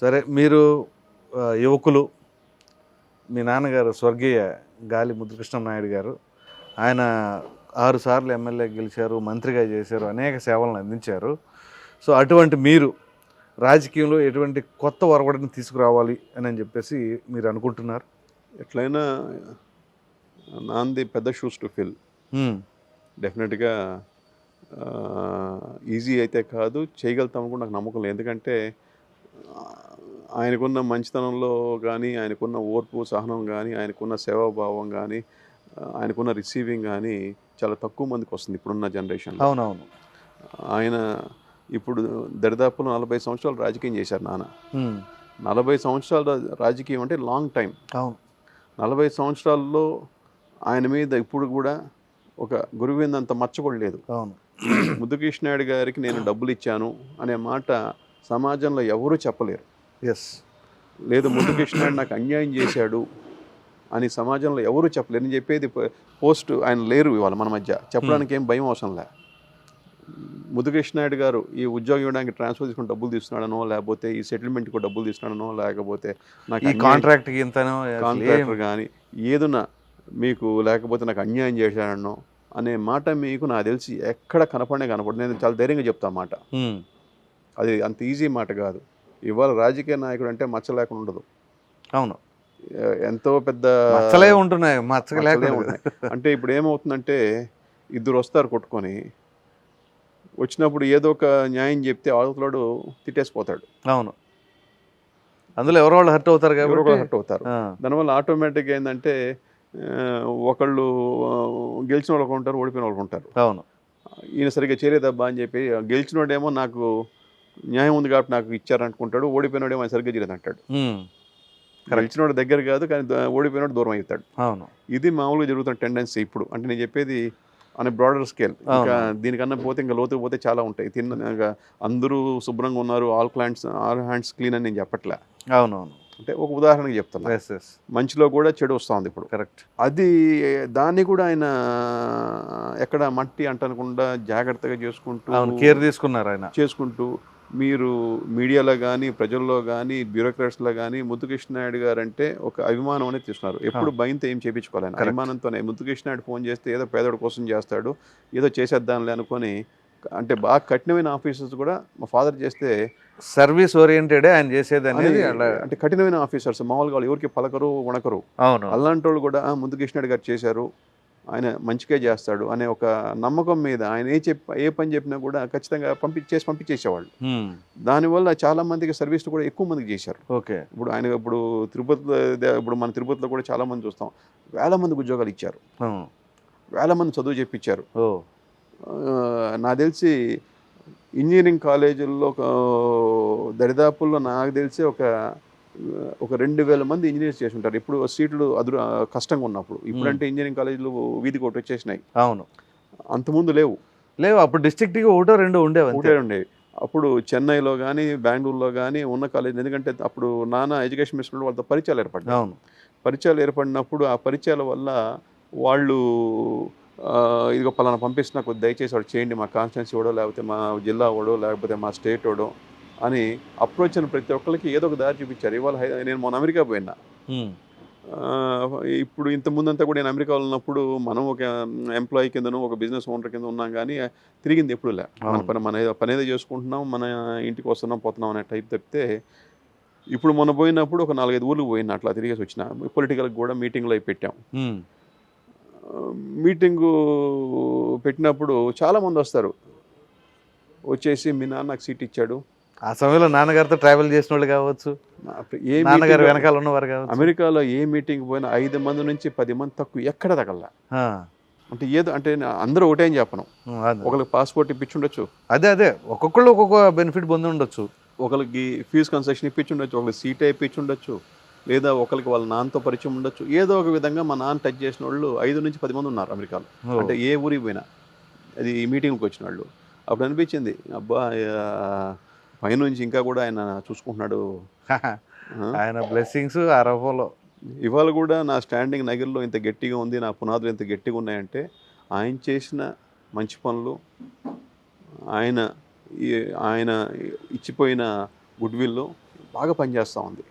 సరే మీరు యువకులు మీ నాన్నగారు స్వర్గీయ గాలి ముద్రకృష్ణ నాయుడు గారు ఆయన ఆరు సార్లు ఎమ్మెల్యే గెలిచారు మంత్రిగా చేశారు అనేక సేవలను అందించారు. సో అటువంటి మీరు రాజకీయంలో ఎటువంటి కొత్త ఒరవడిని తీసుకురావాలి అని అని చెప్పేసి మీరు అనుకుంటున్నారు? ఎట్లయినా నాంది పెద్ద షూస్ టు ఫిల్. డెఫినెట్గా ఈజీ అయితే కాదు చేయగలుగుతాం కూడా నాకు నమ్మకం లేదు. ఎందుకంటే ఆయనకున్న మంచితనంలో కానీ ఆయనకున్న ఓర్పు సహనం కానీ ఆయనకున్న సేవాభావం కానీ ఆయనకున్న రిసీవింగ్ కానీ చాలా తక్కువ మందికి వస్తుంది ఇప్పుడున్న జనరేషన్లో అవునవును. ఆయన ఇప్పుడు దరిదాపులు నలభై సంవత్సరాలు రాజకీయం చేశారు నాన్న. నలభై సంవత్సరాల రాజకీయం అంటే లాంగ్ టైం అవును. నలభై సంవత్సరాల్లో ఆయన మీద ఇప్పుడు కూడా ఒక గురువిందంత మచ్చ కూడా లేదు. అవును. ముద్దుకృష్ణాయుడు గారికి నేను డబ్బులు ఇచ్చాను అనే మాట సమాజంలో ఎవరూ చెప్పలేరు. ఎస్ లేదు ముద్దుకృష్ణాయుడు నాకు అన్యాయం చేశాడు అని సమాజంలో ఎవరూ చెప్పలేరు. నేను చెప్పేది పోస్ట్ ఆయన లేరు ఇవాళ మన మధ్య. చెప్పడానికి ఏం భయం అవసరం లే. ముద్దుకృష్ణాయుడు గారు ఈ ఉద్యోగం ఇవ్వడానికి ట్రాన్స్ఫర్ తీసుకుని డబ్బులు తీస్తున్నాడనో లేకపోతే ఈ సెటిల్మెంట్కి డబ్బులు తీస్తున్నాడనో లేకపోతే నాకు ఈ అన్యాయం- కాంట్రాక్ట్ ఇంతనో కాంట్రాక్టర్ కానీ ఏదన్నా మీకు లేకపోతే నాకు అన్యాయం చేశాడనో అనే మాట మీకు నాకు తెలిసి ఎక్కడ కనపడే కనపడదు. నేను చాలా ధైర్యంగా చెప్తా మాట. హ్మ్. అది అంత ఈజీ మాట కాదు. ఇవాళ రాజకీయ నాయకుడు అంటే మచ్చ లేకుండా ఉండదు. అవును. ఎంతో పెద్ద మచ్చలే ఉంటున్నాయి మచ్చలే. అంటే ఇప్పుడు ఏమవుతుందంటే ఇద్దరు వస్తారు కొట్టుకొని వచ్చినప్పుడు ఏదో ఒక న్యాయం చెప్తే అవతలాడు తిట్టేసిపోతాడు. అవును. అందులో ఎవరో వాళ్ళు హర్ట్ అవుతారు కాబట్టి. ఒకరు హర్ట్ అవుతారు. దానివల్ల ఆటోమేటిక్గా ఏంటంటే ఒకళ్ళు గెలిచిన వాళ్ళు ఉంటారు ఓడిపోయిన వాళ్ళు ఉంటారు. అవును. ఈయన సరిగ్గా చేయలేదబ్బా అని చెప్పి గెలిచినోడేమో నాకు న్యాయం ఉంది కాబట్టి నాకు ఇచ్చారనుకుంటాడు ఓడిపోయినోడేమో ఆయన సరిగ్గా చేయలేదు అంటాడు. గెలిచినోడు దగ్గర కాదు కానీ ఓడిపోయినోడు దూరం అవుతాడు. అవును. ఇది మామూలుగా జరుగుతున్న టెండెన్సీ ఇప్పుడు. అంటే నేను చెప్పేది అనే బ్రాడర్ స్కేల్ ఇంకా దీనికన్నా పోతే ఇంకా లోతుకు పోతే చాలా ఉంటాయి. తిన్న అందరూ శుభ్రంగా ఉన్నారు all clients all hands clean అని నేను చెప్పట్లే. అవునవును. అంటే ఒక ఉదాహరణకి చెప్తాను మంచిలో కూడా చెడు వస్తుంది ఇప్పుడు. కరెక్ట్ అది దాన్ని కూడా ఆయన ఎక్కడ మట్టి అంటనకుండా జాగ్రత్తగా చేసుకుంటూ కేర్ తీసుకున్నారు ఆయన. చేసుకుంటూ మీరు మీడియాలో కానీ ప్రజల్లో కానీ బ్యూరోక్రాట్స్లో కానీ ముద్దుకృష్ణ నాయుడు గారు అంటే ఒక అభిమానం అనేది తీసుకున్నారు ఎప్పుడు భయంతో ఏం. Correct. అభిమానంతోనే ముద్దుకృష్ణ నాయుడు ఫోన్ చేస్తే ఏదో పేదోడి కోసం చేస్తాడు ఏదో చేసేద్దాంలే అనుకొని అంటే బాగా కఠినమైన ఆఫీసర్స్ కూడా మా ఫాదర్ చేస్తే సర్వీస్ ఓరియంటెడ్ ఆయన చేసేది అనేది అంటే కఠినమైన ఆఫీసర్స్ మామూలుగా వాళ్ళు ఎవరికి పలకరు వణకరు అవును అలాంటి వాళ్ళు కూడా "ఆ, ముందు కృష్ణుడు గారు చేశారు ఆయన మంచిగా చేస్తాడు అనే ఒక నమ్మకం మీద ఆయన ఏ చెప్ ఏ పని చెప్పినా కూడా ఖచ్చితంగా పంపి చేసి పంపించేసేవాళ్ళు. దానివల్ల చాలా మందికి సర్వీస్ కూడా ఎక్కువ మందికి చేశారు. ఓకే. ఇప్పుడు ఆయన ఇప్పుడు తిరుపతిలో ఇప్పుడు మన తిరుపతిలో కూడా చాలా మంది చూస్తాం. వేల మందికి ఉద్యోగాలు ఇచ్చారు. వేల మంది చదువు చెప్పించారు. నాకు తెలిసి ఇంజనీరింగ్ కాలేజీల్లో దరిదాపుల్లో నాకు తెలిసి ఒక ఒక రెండు వేల మంది ఇంజనీర్స్ చేసి ఉంటారు ఇప్పుడు సీట్లు అదురు కష్టంగా ఉన్నప్పుడు. ఇప్పుడంటే ఇంజనీరింగ్ కాలేజీలు వీధికి ఒకటి వచ్చేసినాయి. అవును. అంతకుముందు లేవు. లేవు. అప్పుడు డిస్ట్రిక్ట్కి ఒకటో రెండు ఉండేవి. ఒకటే ఉండేవి. అప్పుడు చెన్నైలో కానీ బెంగళూరులో కానీ ఉన్న కాలేజ్ ఎందుకంటే అప్పుడు నాన్న ఎడ్యుకేషన్ మినిస్టర్ వాళ్ళతో పరిచయాలు ఏర్పడ్డాయి. అవును. పరిచయాలు ఏర్పడినప్పుడు ఆ పరిచయాల వల్ల వాళ్ళు ఇదిగో పలానా పంపిస్తున్నా కొద్ది దయచేసి వాడు చేయండి. మా కాన్స్టిట్యున్సీ వాడో లేకపోతే మా జిల్లా వాడో లేకపోతే మా స్టేట్ వాడో అని అప్రోచ్ అయిన ప్రతి ఒక్కరికి ఏదో ఒక దారి చూపించారు. ఇవాళ నేను మొన్న అమెరికా పోయినా. ఇప్పుడు ఇంత ముందంతా కూడా నేను అమెరికాలో ఉన్నప్పుడు మనం ఒక ఎంప్లాయీ కిందను ఒక బిజినెస్ ఓనర్ కింద ఉన్నాం కానీ తిరిగింది ఎప్పుడు లే. మన. పని మన ఏదో పని ఏదో చేసుకుంటున్నాం మన ఇంటికి వస్తున్నాం పోతున్నాం అనే టైప్ తప్పితే ఇప్పుడు మొన్న పోయినప్పుడు ఒక నాలుగైదు ఊర్లకు పోయినా అట్లా తిరిగేసి వచ్చిన. పొలిటికల్కి కూడా మీటింగ్లో అవి పెట్టాం. మీటింగు పెట్టినప్పుడు చాలామంది వస్తారు. వచ్చేసి మీ నాన్న నాకు సీట్ ఇచ్చాడు. ఆ సమయంలో నాన్నగారితో ట్రావెల్ చేసిన వాళ్ళు కావచ్చు ఏ నాన్నగారు వెనకాల ఉన్నవారు కావచ్చు. అమెరికాలో ఏ మీటింగ్ పోయినా ఐదు మంది నుంచి పది మంది తక్కువ ఎక్కడ తగల. అంటే ఏదో అంటే అందరూ ఒకటే అని చెప్పను. ఒకరికి పాస్పోర్ట్ ఇప్పించుండొచ్చు. అదే అదే. ఒక్కొక్కళ్ళు ఒక్కొక్క బెనిఫిట్ పొంది ఉండొచ్చు ఒకరికి ఫీజు కన్సెషన్ ఇప్పించుండొచ్చు ఒకరికి సీట్ ఇప్పించుండొచ్చు లేదా ఒకరికి వాళ్ళ నాన్నతో పరిచయం ఉండొచ్చు. ఏదో ఒక విధంగా మా నాన్న టచ్ చేసిన వాళ్ళు ఐదు నుంచి పది మంది ఉన్నారు అమెరికాలో. అంటే ఏ ఊరికి పోయినా. అది ఈ మీటింగ్కి వచ్చిన వాళ్ళు అప్పుడు అనిపించింది అబ్బా పైనుంచి ఇంకా కూడా ఆయన చూసుకుంటున్నాడు. ఆయన బ్లెస్సింగ్స్ ఆ రవ్వలో ఇవాళ కూడా నా స్టాండింగ్ నగర్లో ఇంత గట్టిగా ఉంది నా పునాదులు ఇంత గట్టిగా ఉన్నాయంటే ఆయన చేసిన మంచి పనులు ఆయన ఈ- ఆయన ఇచ్చిపోయిన గుడ్ విల్ బాగా పనిచేస్తూ ఉంది.